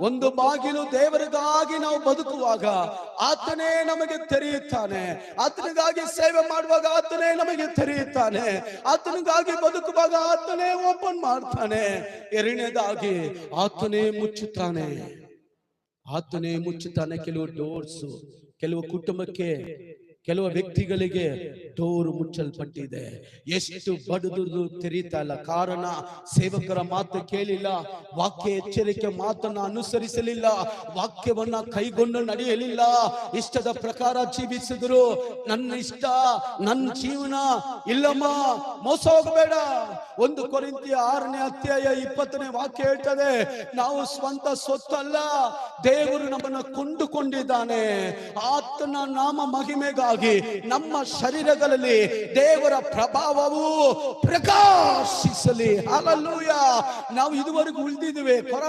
ಒಂದು ಬಾಗಿಲು ದೇವರಿಗಾಗಿ ನಾವು ಬದುಕುವಾಗ ಆತನೇ ನಮಗೆ ತೆರೆಯುತ್ತಾನೆ. ಆತನಿಗಾಗಿ ಸೇವೆ ಮಾಡುವಾಗ ಆತನೇ ನಮಗೆ ತೆರೆಯುತ್ತಾನೆ. ಆತನಿಗಾಗಿ ಬದುಕುವಾಗ ಆತನೇ ಓಪನ್ ಮಾಡ್ತಾನೆ. ಎರಡನೇದಾಗಿ ಆತನೇ ಮುಚ್ಚುತ್ತಾನೆ. ಆತನೇ ಮುಚ್ಚುತ್ತಾನೆ. ಕೆಲವು ಡೋರ್ಸ್ ಕೆಲವು ಕುಟುಂಬಕ್ಕೆ ಕೆಲವು ವ್ಯಕ್ತಿಗಳಿಗೆ ಡೋರು ಮುಚ್ಚಲ್ಪಟ್ಟಿದೆ. ಎಷ್ಟು ಬಡದು ತೆರೀತಾ ಇಲ್ಲ. ಕಾರಣ, ಸೇವಕರ ಮಾತು ಕೇಳಿಲ್ಲ. ವಾಕ್ಯ ಎಚ್ಚರಿಕೆ ಮಾತನ್ನ ಅನುಸರಿಸಲಿಲ್ಲ. ವಾಕ್ಯವನ್ನ ಕೈಗೊಂಡು ನಡೆಯಲಿಲ್ಲ. ಇಷ್ಟದ ಪ್ರಕಾರ ಜೀವಿಸಿದ್ರು. ನನ್ನ ಇಷ್ಟ, ನನ್ನ ಜೀವನ ಇಲ್ಲಮ್ಮ, ಮೋಸ ಹೋಗಬೇಡ. ಒಂದು ಕೊರಿಂತಿಯ ಆರನೇ ಅಧ್ಯಾಯ ಇಪ್ಪತ್ತನೇ ವಾಕ್ಯ ಹೇಳ್ತದೆ, ನಾವು ಸ್ವಂತ ಸೊತ್ತಲ್ಲ ದೇವರು ನಮ್ಮನ್ನ ಕೊಂಡುಕೊಂಡಿದ್ದಾನೆ. ಆತನ ನಾಮ ಮಹಿಮೆಗಾಗಿ ನಮ್ಮ ಶರೀರಗಳಲ್ಲಿ ದೇವರ ಪ್ರಭಾವವು ಪ್ರಕಾಶಿಸಲಿ. ಅಲ್ಲೂಯ ನಾವು ಇದುವರೆಗೂ ಉಳಿದಿದ್ದೇವೆ. ಕೊರೋನಾ